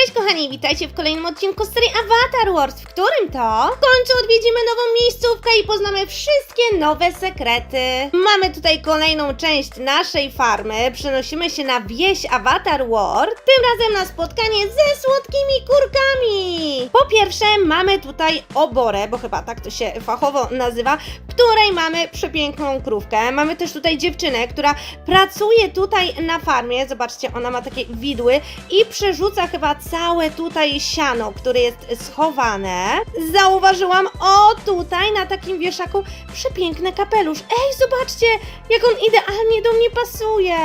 Cześć kochani, witajcie w kolejnym odcinku serii Avatar Wars, w którym to w końcu odwiedzimy nową miejscówkę i poznamy wszystkie nowe sekrety. Mamy tutaj kolejną część naszej farmy, przenosimy się na wieś Avatar World, tym razem na spotkanie ze słodkimi kurkami. Po pierwsze mamy tutaj oborę, bo chyba tak to się fachowo nazywa, której mamy przepiękną krówkę. Mamy też tutaj dziewczynę, która pracuje tutaj na farmie, zobaczcie, ona ma takie widły i przerzuca chyba całe tutaj siano, które jest schowane. Zauważyłam, o tutaj na takim wieszaku przepiękny kapelusz. Ej, zobaczcie, jak on idealnie do mnie pasuje.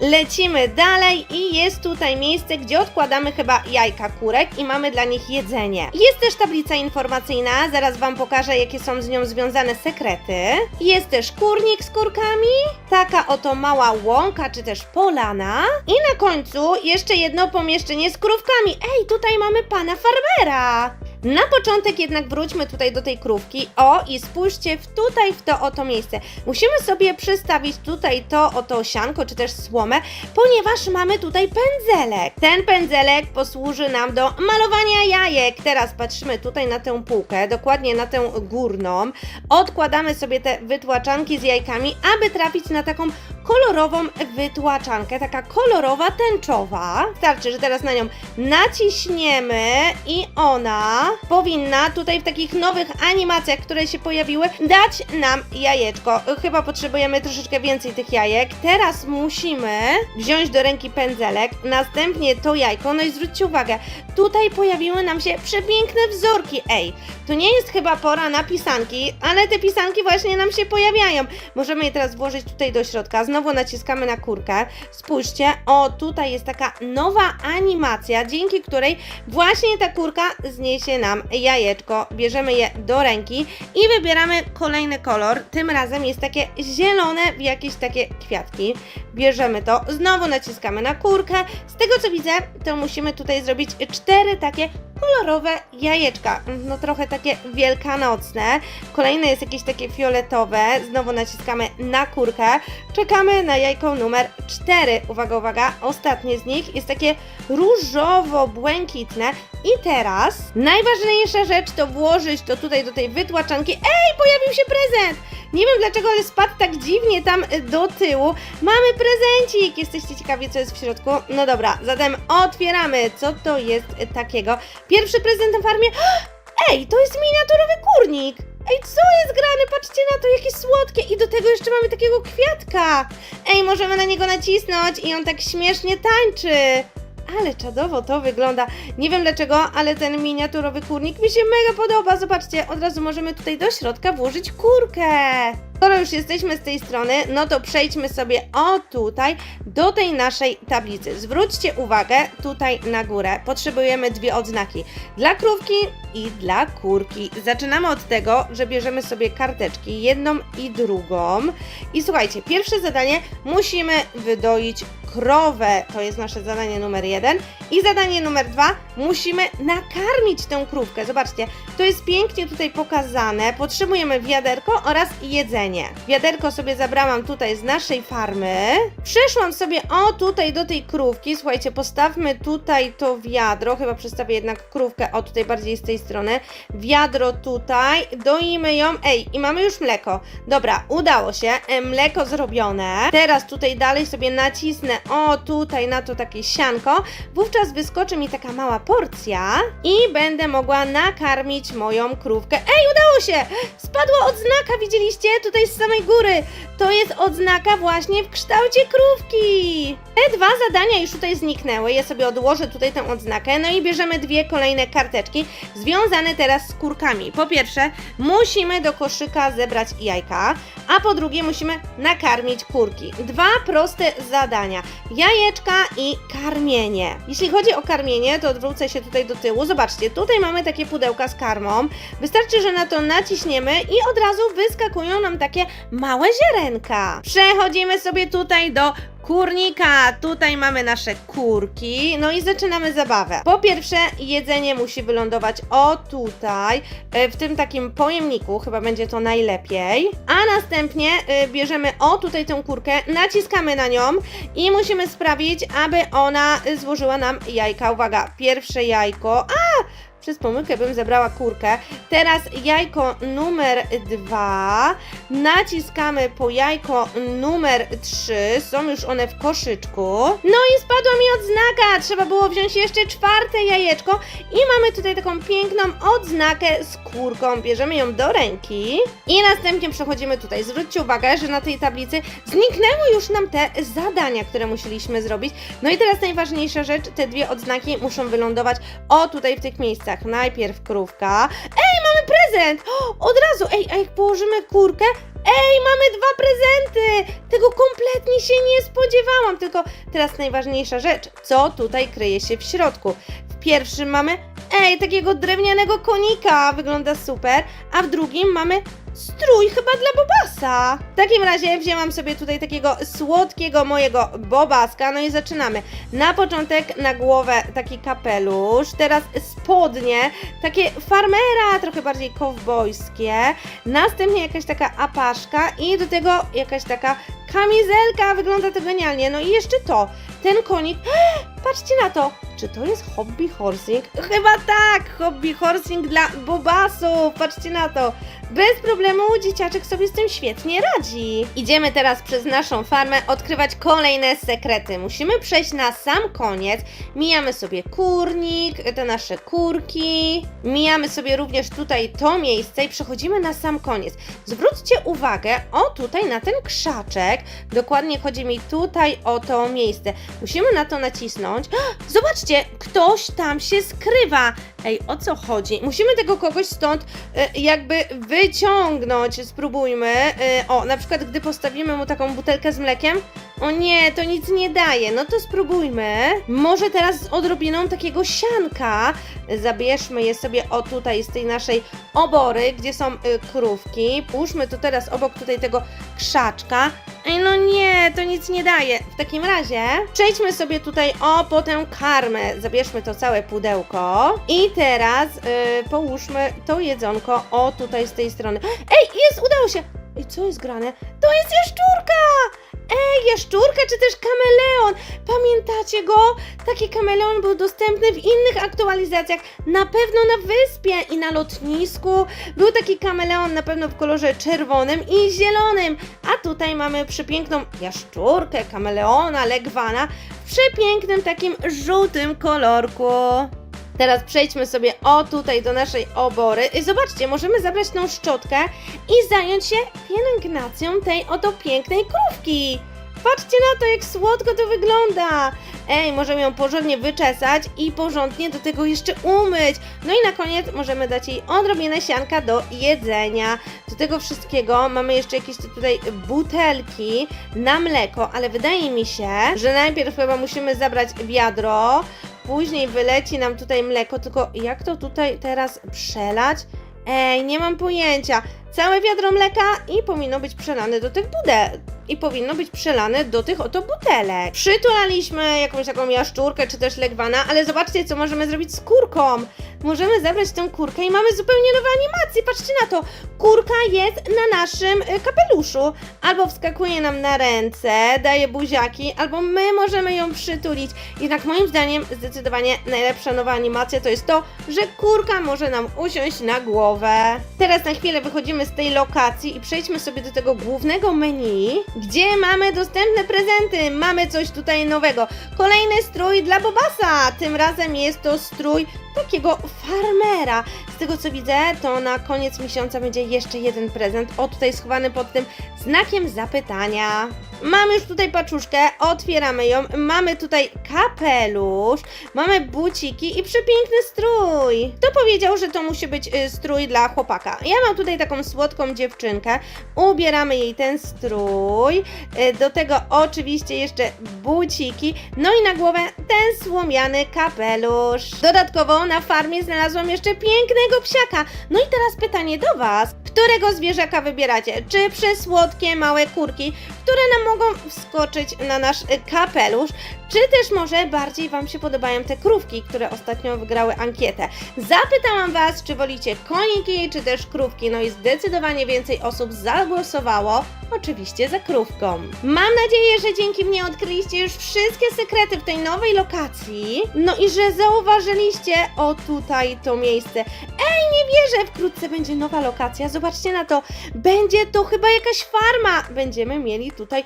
Lecimy dalej i jest tutaj miejsce, gdzie odkładamy chyba jajka kurek i mamy dla nich jedzenie. Jest też tablica informacyjna, zaraz Wam pokażę, jakie są z nią związane sekrety. Jest też kurnik z kurkami, taka oto mała łąka, czy też polana. I na końcu jeszcze jedno pomieszczenie z krówkami. Ej, tutaj mamy pana farmera. Na początek jednak wróćmy tutaj do tej krówki. O, i spójrzcie w tutaj w to oto miejsce. Musimy sobie przystawić tutaj to oto sianko, czy też słomę, ponieważ mamy tutaj pędzelek. Ten pędzelek posłuży nam do malowania jajek. Teraz patrzymy tutaj na tę półkę, dokładnie na tę górną. Odkładamy sobie te wytłaczanki z jajkami, aby trafić na taką kolorową wytłaczankę, taka kolorowa, tęczowa. Starczy, że teraz na nią naciśniemy i ona powinna tutaj w takich nowych animacjach, które się pojawiły, dać nam jajeczko. Chyba potrzebujemy troszeczkę więcej tych jajek. Teraz musimy wziąć do ręki pędzelek, następnie to jajko, no i zwróćcie uwagę, tutaj pojawiły nam się przepiękne wzorki. Ej, to nie jest chyba pora na pisanki, ale te pisanki właśnie nam się pojawiają. Możemy je teraz włożyć tutaj do środka. Znowu naciskamy na kurkę. Spójrzcie, o tutaj jest taka nowa animacja, dzięki której właśnie ta kurka zniesie nam jajeczko. Bierzemy je do ręki i wybieramy kolejny kolor. Tym razem jest takie zielone w jakieś takie kwiatki. Bierzemy to, znowu naciskamy na kurkę. Z tego co widzę, to musimy tutaj zrobić cztery takie kolorowe jajeczka. No trochę takie wielkanocne. Kolejne jest jakieś takie fioletowe. Znowu naciskamy na kurkę. Czekamy na jajko numer 4. Uwaga, uwaga. Ostatnie z nich jest takie różowo-błękitne. I teraz najważniejsza rzecz to włożyć to tutaj do tej wytłaczanki. Ej, pojawił się prezent! Nie wiem dlaczego, ale spadł tak dziwnie tam y, do tyłu. Mamy prezencik! Jesteście ciekawi, co jest w środku? No dobra, zatem otwieramy. Co to jest y, takiego? Pierwszy prezent na farmie. Ej, to jest miniaturowy kurnik! Ej, co jest grane? Patrzcie na to, jakie słodkie! I do tego jeszcze mamy takiego kwiatka! Ej, możemy na niego nacisnąć i on tak śmiesznie tańczy! Ale czadowo to wygląda. Nie wiem dlaczego, ale ten miniaturowy kurnik mi się mega podoba. Zobaczcie, od razu możemy tutaj do środka włożyć kurkę. Skoro już jesteśmy z tej strony, no to przejdźmy sobie o tutaj do tej naszej tablicy. Zwróćcie uwagę tutaj na górę. Potrzebujemy dwie odznaki. Dla krówki i dla kurki. Zaczynamy od tego, że bierzemy sobie karteczki, jedną i drugą. I słuchajcie, pierwsze zadanie musimy wydoić krowę. To jest nasze zadanie numer jeden. I zadanie numer dwa, musimy nakarmić tę krówkę. Zobaczcie, to jest pięknie tutaj pokazane. Potrzebujemy wiaderko oraz jedzenie. Wiaderko sobie zabrałam tutaj z naszej farmy. Przeszłam sobie o tutaj do tej krówki. Słuchajcie, postawmy tutaj to wiadro. Chyba przestawię jednak krówkę o tutaj bardziej z tej strony. Wiadro tutaj. Doimy ją. Ej, i mamy już mleko. Dobra, udało się. E, Mleko zrobione. Teraz tutaj dalej sobie nacisnę o tutaj na to takie sianko. Wówczas wyskoczy mi taka mała porcja i będę mogła nakarmić moją krówkę. Ej, udało się! Spadła odznaka, widzieliście? Tutaj z samej góry. To jest odznaka właśnie w kształcie krówki. Te dwa zadania już tutaj zniknęły. Ja sobie odłożę tutaj tę odznakę. No i bierzemy dwie kolejne karteczki związane teraz z kurkami. Po pierwsze, musimy do koszyka zebrać jajka, a po drugie musimy nakarmić kurki. Dwa proste zadania. Jajeczka i karmienie. Jeśli chodzi o karmienie, to odwrócę się tutaj do tyłu. Zobaczcie, tutaj mamy takie pudełka z karmą. Wystarczy, że na to naciśniemy i od razu wyskakują nam takie takie małe ziarenka. Przechodzimy sobie tutaj do kurnika. Tutaj mamy nasze kurki. No i zaczynamy zabawę. Po pierwsze, jedzenie musi wylądować o tutaj, e, w tym takim pojemniku, chyba będzie to najlepiej. A następnie e, bierzemy o tutaj tę kurkę, naciskamy na nią i musimy sprawić, aby ona złożyła nam jajka. Uwaga, pierwsze jajko. A! Przez pomyłkę bym zebrała kurkę. Teraz jajko numer dwa. Naciskamy po jajko numer 3. Są już one w koszyczku. No i spadła mi odznaka. Trzeba było wziąć jeszcze czwarte jajeczko. I mamy tutaj taką piękną odznakę z kurką. Bierzemy ją do ręki. I następnie przechodzimy tutaj. Zwróćcie uwagę, że na tej tablicy zniknęły już nam te zadania, które musieliśmy zrobić. No i teraz najważniejsza rzecz. Te dwie odznaki muszą wylądować o tutaj w tych miejscach. Najpierw krówka. Ej, mamy prezent! O, od razu, ej, a jak położymy kurkę? Ej, mamy dwa prezenty! Tego kompletnie się nie spodziewałam. Tylko teraz najważniejsza rzecz. Co tutaj kryje się w środku? W pierwszym mamy, ej, takiego drewnianego konika. Wygląda super. A w drugim mamy strój chyba dla Bobasa. W takim razie wzięłam sobie tutaj takiego słodkiego mojego Bobaska. No i zaczynamy. Na początek na głowę taki kapelusz, teraz spodnie, takie farmera, trochę bardziej kowbojskie, następnie jakaś taka apaszka i do tego jakaś taka kamizelka, wygląda to genialnie. No i jeszcze to, ten konik, patrzcie na to, czy to jest hobby horsing? Chyba tak, hobby horsing dla bobasów, patrzcie na to. Bez problemu dzieciaczek sobie z tym świetnie radzi. Idziemy teraz przez naszą farmę odkrywać kolejne sekrety. Musimy przejść na sam koniec. Mijamy sobie kurnik, te nasze kurki. Mijamy sobie również tutaj to miejsce i przechodzimy na sam koniec. Zwróćcie uwagę o tutaj na ten krzaczek. Dokładnie chodzi mi tutaj o to miejsce. Musimy na to nacisnąć. Zobaczcie, ktoś tam się skrywa. Ej, o co chodzi? Musimy tego kogoś stąd e, jakby wyciągnąć. Spróbujmy. E, o, na przykład gdy postawimy mu taką butelkę z mlekiem. O nie, to nic nie daje. No to spróbujmy. Może teraz z odrobiną takiego sianka. Zabierzmy je sobie o tutaj z tej naszej obory, gdzie są y, krówki. Puszczmy to teraz obok tutaj tego krzaczka. Ej, no nie, to nic nie daje. W takim razie przejdźmy sobie tutaj o po tę karmę. Zabierzmy to całe pudełko. I teraz y, połóżmy to jedzonko o tutaj z tej strony. Ej, jest, udało się! I co jest grane? To jest jaszczurka! Ej, jaszczurka czy też kameleon? Pamiętacie go? Taki kameleon był dostępny w innych aktualizacjach. Na pewno na wyspie i na lotnisku. Był taki kameleon na pewno w kolorze czerwonym i zielonym. A tutaj mamy przepiękną jaszczurkę, kameleona, legwana w przepięknym takim żółtym kolorku. Teraz przejdźmy sobie o tutaj do naszej obory. I zobaczcie, możemy zabrać tą szczotkę i zająć się pielęgnacją tej oto pięknej krówki. Patrzcie na to, jak słodko to wygląda. Ej, możemy ją porządnie wyczesać i porządnie do tego jeszcze umyć. No i na koniec możemy dać jej odrobinę sianka do jedzenia. Do tego wszystkiego mamy jeszcze jakieś tutaj butelki na mleko, ale wydaje mi się, że najpierw chyba musimy zabrać wiadro, później wyleci nam tutaj mleko, tylko jak to tutaj teraz przelać? Ej, nie mam pojęcia. Całe wiadro mleka i powinno być przelane do tych budel. I powinno być przelane do tych oto butelek. Przytulaliśmy jakąś taką jaszczurkę czy też legwana, ale zobaczcie, co możemy zrobić z kurką. Możemy zabrać tę kurkę i mamy zupełnie nowe animacje. Patrzcie na to. Kurka jest na naszym y, kapeluszu. Albo wskakuje nam na ręce, daje buziaki, albo my możemy ją przytulić. Jednak moim zdaniem zdecydowanie najlepsza nowa animacja to jest to, że kurka może nam usiąść na głowę. Teraz na chwilę wychodzimy z tej lokacji i przejdźmy sobie do tego głównego menu, gdzie mamy dostępne prezenty. Mamy coś tutaj nowego. Kolejny strój dla Bobasa. Tym razem jest to strój takiego farmera. Z tego co widzę, to na koniec miesiąca będzie jeszcze jeden prezent. O, tutaj schowany pod tym znakiem zapytania. Mamy już tutaj paczuszkę, otwieramy ją. Mamy tutaj kapelusz, mamy buciki i przepiękny strój. Kto powiedział, że to musi być y, strój dla chłopaka? Ja mam tutaj taką słodką dziewczynkę. Ubieramy jej ten strój. Y, Do tego oczywiście jeszcze buciki. No i na głowę ten słomiany kapelusz. Dodatkowo na farmie znalazłam jeszcze pięknego psiaka. No i teraz pytanie do Was. którego zwierzaka wybieracie. Czy przesłodkie małe kurki, które nam mogą wskoczyć na nasz y, kapelusz, czy też może bardziej Wam się podobają te krówki, które ostatnio wygrały ankietę. Zapytałam Was, czy wolicie koniki, czy też krówki, no i zdecydowanie więcej osób zagłosowało oczywiście za krówką. Mam nadzieję, że dzięki mnie odkryliście już wszystkie sekrety w tej nowej lokacji, no i że zauważyliście, o tutaj to miejsce. Ej, nie wierzę, wkrótce będzie nowa lokacja, zobaczcie na to, będzie to chyba jakaś farma, będziemy mieli tutaj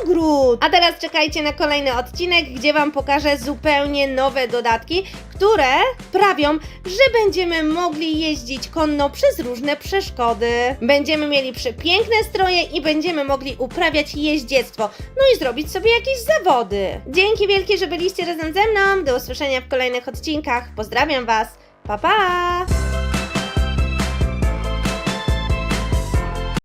ogród. A teraz czekajcie na kolejny odcinek, gdzie Wam pokażę zupełnie nowe dodatki, które sprawią, że będziemy mogli jeździć konno przez różne przeszkody. Będziemy mieli przepiękne stroje i będziemy mogli uprawiać jeździectwo, no i zrobić sobie jakieś zawody. Dzięki wielkie, że byliście razem ze mną. Do usłyszenia w kolejnych odcinkach. Pozdrawiam Was. Pa pa!